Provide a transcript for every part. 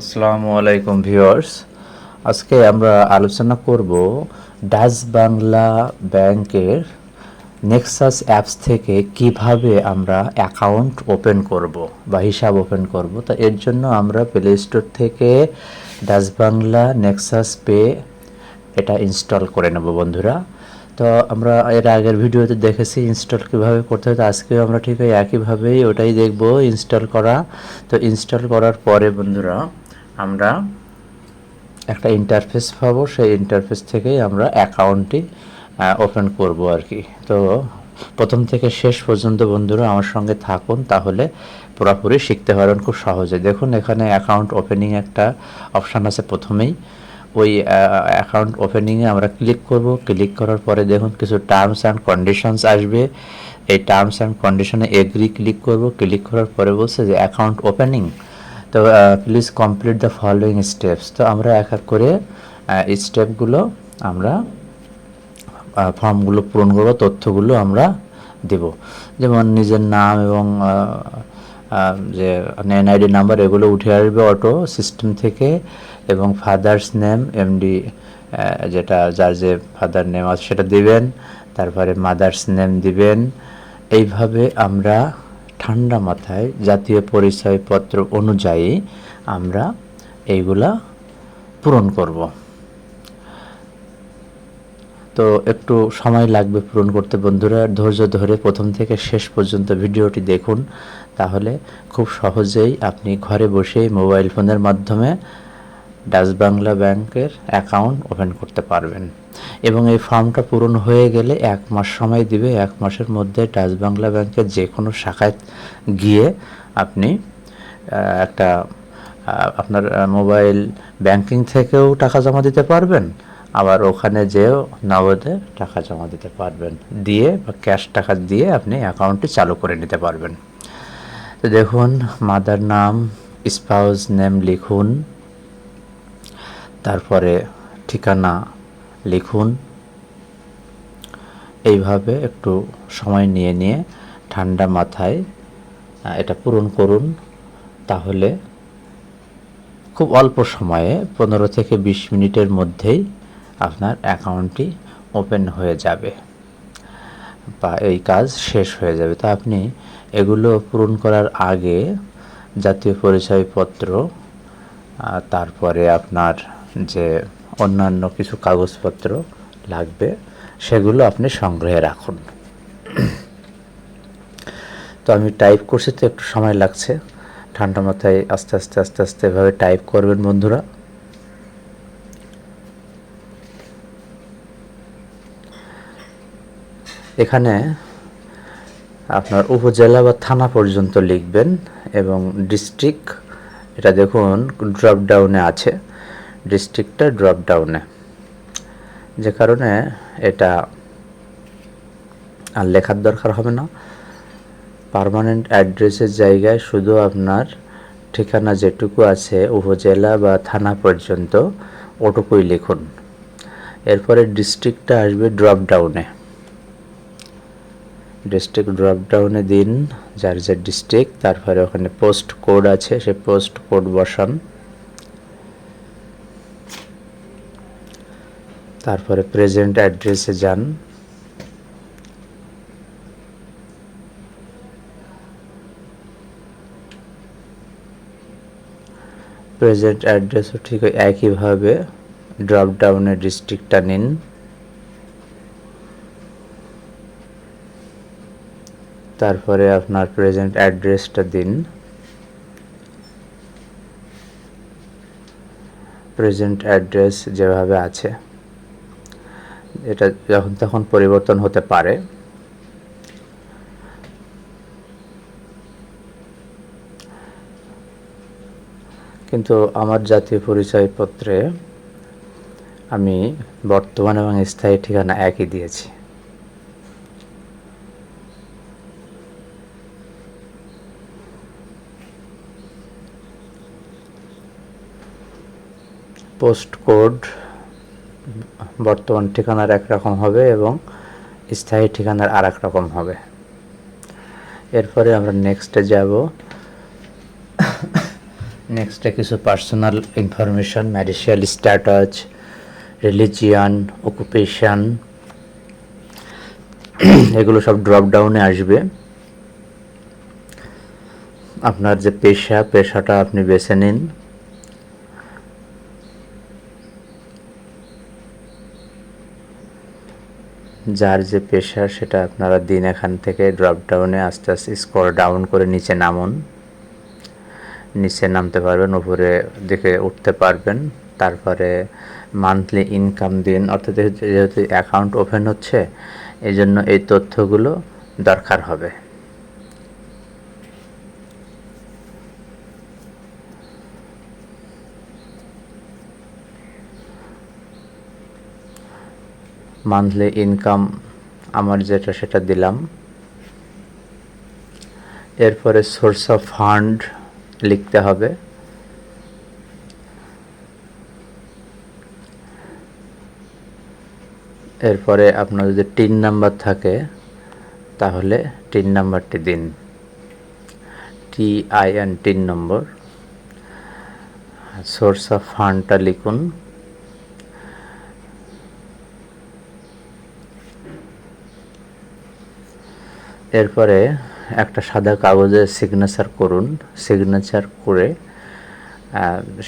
আসসালামু আলাইকুম ভিউয়ার্স। আজকে আমরা আলোচনা করব ডাচ বাংলা ব্যাংকের নেক্সাস অ্যাপস থেকে কীভাবে আমরা অ্যাকাউন্ট ওপেন করব বা হিসাব ওপেন করব। তো এর জন্য আমরা প্লে স্টোর থেকে ডাচ বাংলা নেক্সাস পে এটা ইনস্টল করে নেব বন্ধুরা। তো আমরা এর আগের ভিডিওতে দেখেছি ইনস্টল কীভাবে করতে হয়, তো আজকেও আমরা ঠিক একইভাবেই ওটাই দেখব ইনস্টল করা। তো ইনস্টল করার পরে বন্ধুরা আমরা একটা ইন্টারফেস পাবো, সেই ইন্টারফেস থেকেই আমরা অ্যাকাউন্টটি ওপেন করব আর কি। তো প্রথম থেকে শেষ পর্যন্ত বন্ধুরা আমার সঙ্গে থাকুন, তাহলে পুরোপুরি শিখতে পারবেন খুব সহজে। দেখুন, এখানে অ্যাকাউন্ট ওপেনিং একটা অপশান আছে প্রথমেই। ওই অ্যাকাউন্ট ওপেনিংয়ে আমরা ক্লিক করব। ক্লিক করার পরে দেখুন কিছু টার্মস অ্যান্ড কন্ডিশনস আসবে। এই টার্মস অ্যান্ড কন্ডিশনে এগ্রি ক্লিক করব। ক্লিক করার পরে বলছে যে অ্যাকাউন্ট ওপেনিং তো please complete the following steps তো আমরা এক এক করে স্টেপগুলো আমরা ফর্মগুলো পূরণ করব, তথ্যগুলো আমরা দেব। যেমন নিজের নাম এবং যে এনআইডি নাম্বার, এগুলো উঠে আসবে অটো সিস্টেম থেকে এবং ফাদার্স নেম এমডি যেটা যার যে ফাদার নেম আছে সেটা দিবেন, তারপরে মাদার্স নেম দিবেন। এইভাবে আমরা ঠান্ডা মাথায় জাতীয় পরিচয়পত্র অনুযায়ী আমরা এইগুলা পূরণ করব। তো একটু সময় লাগবে পূরণ করতে। বন্ধুরা, ধৈর্য ধরে প্রথম থেকে শেষ পর্যন্ত ভিডিওটি দেখুন। তাহলে খুব সহজেই আপনি ঘরে বসেই মোবাইল ফোনের মাধ্যমে ডাচ বাংলা ব্যাংকের অ্যাকাউন্ট ওপেন করতে পারবেন। এবং এই ফর্মটা পূরণ হয়ে গেলে এক মাস সময় দিবে। এক মাসের মধ্যে ডাচ বাংলা ব্যাংকের যে কোনো শাখায় গিয়ে আপনি একটা আপনার মোবাইল ব্যাংকিং থেকেও টাকা জমা দিতে পারবেন। আবার ওখানে যেও নগদে টাকা জমা দিতে পারবেন। দিয়ে বা ক্যাশ টাকা দিয়ে আপনি অ্যাকাউন্টটি চালু করে নিতে পারবেন। তো দেখুন, মাদার নাম, স্পাউস নেম লিখুন। তারপরে ঠিকানা লিখুন। এইভাবে একটু সময় নিয়ে নিয়ে ঠান্ডা মাথায় এটা পূরণ করুন। তাহলে খুব অল্প সময়ে পনেরো থেকে বিশ মিনিটের মধ্যেই আপনার অ্যাকাউন্টটি ওপেন হয়ে যাবে বা এই কাজ শেষ হয়ে যাবে। তো আপনি এগুলো পূরণ করার আগে জাতীয় পরিচয়পত্র তারপরে আপনার যে অন্যান্য কিছু কাগজপত্র লাগবে, সেগুলো আপনি সংগ্রহে রাখুন। তো আমি টাইপ করছি, তো একটু সময় লাগছে। ঠান্ডা মাথায় আস্তে আস্তে আস্তে আস্তে এভাবে টাইপ করবেন বন্ধুরা। এখানে আপনার উপজেলা বা থানা পর্যন্ত লিখবেন এবং ডিস্ট্রিক্ট এটা দেখুন ড্রপ ডাউনে আছে। ডিস্ট্রিক্টটা ড্রপ ডাউনে যে কারণে এটা আর লেখার দরকার হবে না। পার্মানেন্ট অ্যাড্রেসের জায়গায় শুধু আপনার ঠিকানা যেটুকু আছে, উপজেলা বা থানা পর্যন্ত ওটুকুই লিখুন। এরপরে ডিস্ট্রিক্টটা আসবে ড্রপ ডাউনে ডিস্ট্রিক্ট ড্রপ ডাউনে দিন, যার যে ডিস্ট্রিক্ট তারপরে ওখানে পোস্ট কোড আছে, সে পোস্ট কোড বসান। তারপরে প্রেজেন্ট অ্যাড্রেসে যান। প্রেজেন্ট অ্যাড্রেসও ঠিক একইভাবে ড্রপ ডাউনে ডিস্ট্রিক্টটা নিন। তারপরে আপনার প্রেজেন্ট অ্যাড্রেসটা দিন। প্রেজেন্ট অ্যাড্রেস যেভাবে আছে। এটা যখন, তখন পরিবর্তন হতে পারে। কিন্তু আমার জাতীয় পরিচয়পত্রে আমি বর্তমান এবং স্থায়ী ঠিকানা একই দিয়েছি। পোস্ট কোড বর্তমান ঠিকানার একরকম হবে এবং স্থায়ী ঠিকানার আর রকম হবে। এরপরে আমরা নেক্সটে যাব। নেক্সটে কিছু personal information marital status religion occupation এগুলো সব ড্রপ ডাউনে আসবে। আপনার যে পেশা, পেশাটা আপনি বেছে নিন। যার যে পেশা সেটা আপনারা দিন এখান থেকে ড্রপ ডাউনে আস্তে আস্তে স্কোর ডাউন করে নিচে নামুন। নিচে নামতে পারবেন, উপরে দিকে উঠতে পারবেন। তারপরে মান্থলি ইনকাম দিন, অর্থাৎ যেহেতু অ্যাকাউন্ট ওপেন হচ্ছে এই জন্য এই তথ্যগুলো দরকার হবে। মান্থলি ইনকাম আমার যেটা সেটা দিলাম। এরপরে সোর্স অফ ফান্ড লিখতে হবে। এরপরে আপনার যদি টিন নাম্বার থাকে, তাহলে টিন নাম্বারটি দিন। T I N TIN number. Source of ফান্ডটা লিখুন। এরপরে একটা সাদা কাগজে সিগনেচার করুন। সিগনেচার করে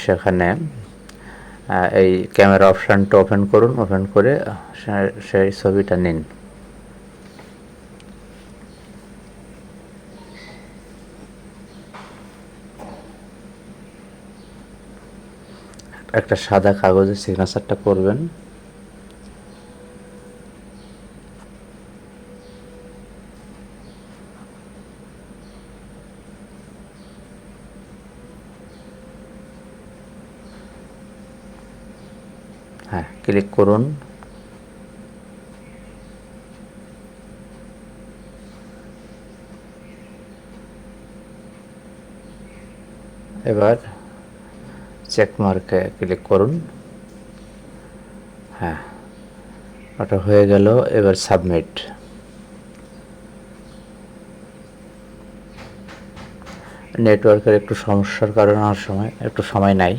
সেখানে এই ক্যামেরা অপশানটা ওপেন করুন। ওপেন করে সেই ছবিটা নিন। একটা সাদা কাগজে সিগনেচারটা করবেন হ্যাঁ ক্লিক করুন। এবার চেক মার্কে ক্লিক করুন। হ্যাঁ ওটা হয়ে গেল, এবার সাবমিট নেটওয়ার্কের একটু সমস্যার কারণে আমার সময়, একটু সময় নাই।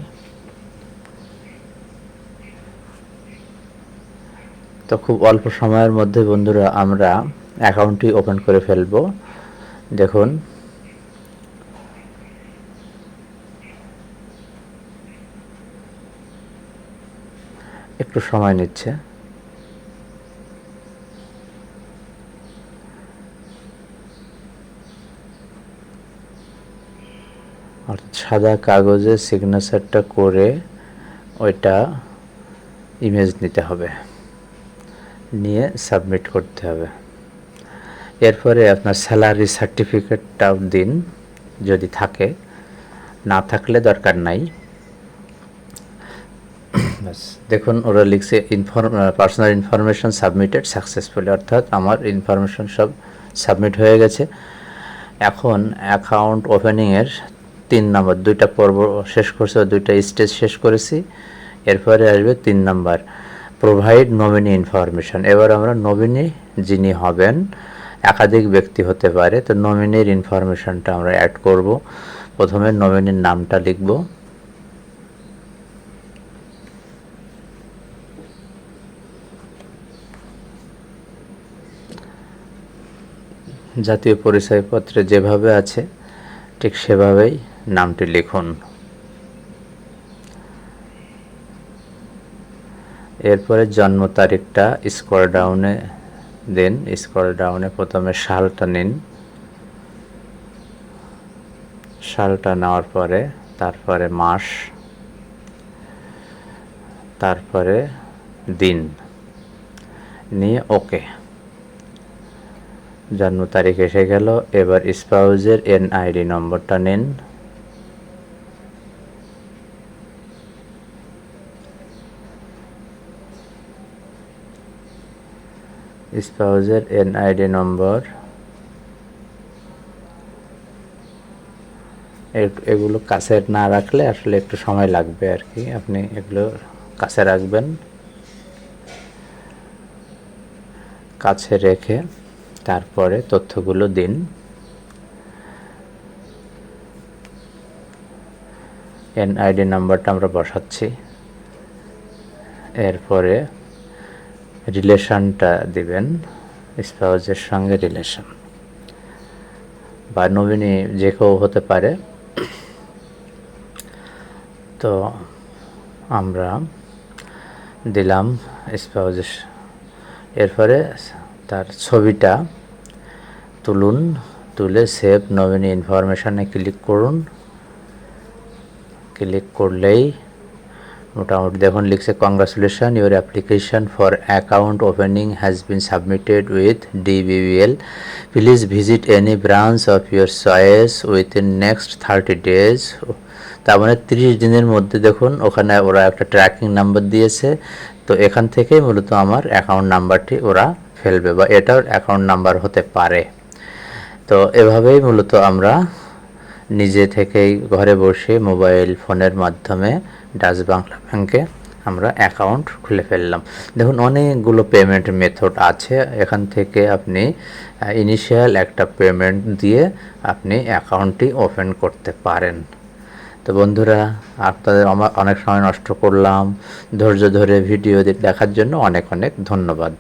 তো খুব অল্প সময়ের মধ্যে বন্ধুরা আমরা অ্যাকাউন্টটি ওপেন করে ফেলব। দেখুন। একটু সময় নিচ্ছে। অর্থাৎ সাদা কাগজে সিগনেচারটা করে ওইটা ইমেজ নিতে হবে। নিয়ে সাবমিট করতে হবে। এরপরে আপনার স্যালারি সার্টিফিকেটটাও দিন, যদি থাকে। না থাকলে দরকার নাই। দেখুন, ওরা লিখছে inform personal information submitted successfully অর্থাৎ আমার ইনফরমেশন সব সাবমিট হয়ে গেছে। এখন অ্যাকাউন্ট ওপেনিংয়ের তিন নম্বর দুইটা পর্ব শেষ করছে, দুইটা স্টেজ শেষ করেছি। এরপরে আসবে তিন নাম্বার প্রোভাইড নমিনি ইনফরমেশন এবার আমরা নমিনি যিনি হবেন, একাধিক ব্যক্তি হতে পারে, তো নমিনির ইনফরমেশনটা আমরা অ্যাড করব। প্রথমে নমিনির নামটা লিখব। জাতীয় পরিচয়পত্রে যেভাবে আছে, ঠিক সেভাবেই নামটি লিখুন। এরপরে জন্ম তারিখটা স্কোয়ার ডাউনে দিন স্কোয়ার ডাউনে প্রথমে সালটা নিন। সালটা নেওয়ার পরে, তারপরে মাস, তারপরে দিন। নিয়ে ওকে। জন্ম তারিখ এসে গেল, এবার স্পাউজের এনআইডি নম্বরটা নিন। স্পাউজের এনআইডি নম্বর এগুলো কাছে না রাখলে আসলে একটু সময় লাগবে আর কি। আপনি এগুলো কাছে রাখবেন। কাছে রেখে তারপরে তথ্যগুলো দিন। এন এনআইডি নাম্বারটা আমরা বসাচ্ছি। এরপরে রিলেশনটা দিবেন স্পাউজের সঙ্গে রিলেশন। বা নমিনি যে কেউ হতে পারে। তো আমরা দিলাম স্পাউজের এরপরে তার ছবিটা তুলুন, তুলে সেভ নমিনি ইনফরমেশানে ক্লিক করুন। ক্লিক করলেই মোটামুটি দেখুন, লিখছে congratulation your application for account opening has been submitted with DBBL please visit any branch of your choice within next thirty days তার মানে তিরিশ দিনের মধ্যে দেখুন, ওখানে ওরা একটা ট্র্যাকিং নাম্বার দিয়েছে। তো এখান থেকেই মূলত আমার অ্যাকাউন্ট নাম্বারটি ওরা ফেলবে, বা এটার অ্যাকাউন্ট নাম্বার হতে পারে। তো এভাবেই মূলত আমরা নিজে থেকেই ঘরে বসে মোবাইল ফোনের মাধ্যমে ডাচ বাংলা ব্যাংকে আমরা অ্যাকাউন্ট খুলে ফেললাম। দেখুন, অনেকগুলো পেমেন্ট মেথড আছে। এখান থেকে আপনি ইনিশিয়াল একটা পেমেন্ট দিয়ে আপনি অ্যাকাউন্টটি ওপেন করতে পারেন। তো বন্ধুরা, আপনাদের আমার অনেক সময় নষ্ট করলাম। ধৈর্য ধরে ভিডিও দেখার জন্য অনেক অনেক ধন্যবাদ।